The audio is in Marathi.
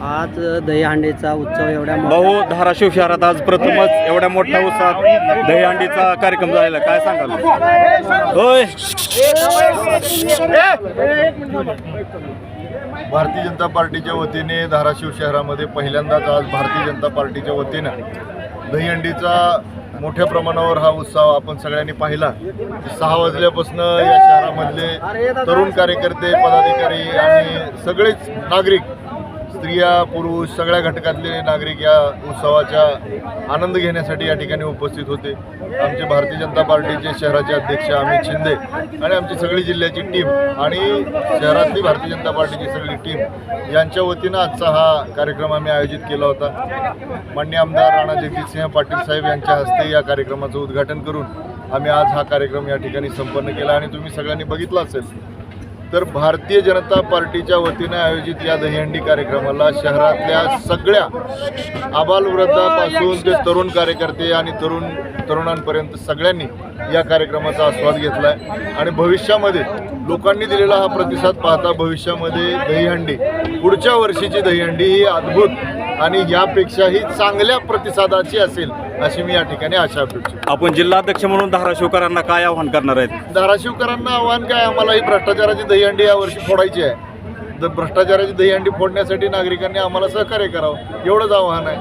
आज दहीहंडीचा उत्सव एवढ्या भाऊ धाराशिव शहरात आज प्रथमच एवढ्या मोठ्या उत्साहात दहीहंडीचा कार्यक्रम झालेला. काय सांगाल? होय. भारतीय जनता पार्टीच्या वतीने धाराशिव शहरामध्ये पहिल्यांदाच आज भारतीय जनता पार्टीच्या वतीनं दहीहंडीचा मोठ्या प्रमाणावर हा उत्सव आपण सगळ्यांनी पाहिला. सहा वाजल्यापासून या शहरामधले तरुण कार्यकर्ते पदाधिकारी आणि सगळेच नागरिक स्त्रिया पुरुष सगळ्या घटकातले नागरिक या उत्सवाचा आनंद घेण्यासाठी या ठिकाणी उपस्थित होते. आमचे भारतीय जनता पार्टीचे शहराचे अध्यक्ष अमित शिंदे आणि आमची सगळी जिल्ह्याची टीम आणि शहरातली भारतीय जनता पार्टीची सगळी टीम यांच्या वतीनं आजचा हा कार्यक्रम आम्ही आयोजित केला होता. मान्य आमदार राणा जगजितसिंह पाटील साहेब यांच्या हस्ते या कार्यक्रमाचं उद्घाटन करून आम्ही आज हा कार्यक्रम या ठिकाणी संपन्न केला आणि तुम्ही सगळ्यांनी बघितला असेल तर भारतीय जनता पार्टीच्या वतीनं आयोजित या दहीहंडी कार्यक्रमाला शहरातल्या सगळ्या आबालवृद्धापासून ते तरुण कार्यकर्ते आणि तरुण तरुणांपर्यंत सगळ्यांनी या कार्यक्रमाचा आस्वाद घेतला आहे आणि भविष्यामध्ये लोकांनी दिलेला हा प्रतिसाद पाहता भविष्यामध्ये दहीहंडी पुढच्या वर्षीची दहीहंडी ही अद्भुत आणि यापेक्षाही चांगल्या प्रतिसादाची असेल अशी मी या ठिकाणी आशा अपेक्षित आपण जिल्हाध्यक्ष म्हणून धाराशिवकरांना काय आव्हान करणार आहेत? धाराशिवकरांना आव्हान काय? आम्हाला ही भ्रष्टाचाराची दहीहंडी यावर्षी फोडायची आहे. तर भ्रष्टाचाराची दहीहंडी फोडण्यासाठी नागरिकांनी आम्हाला सहकार्य करावं. एवढंच आव्हान आहे.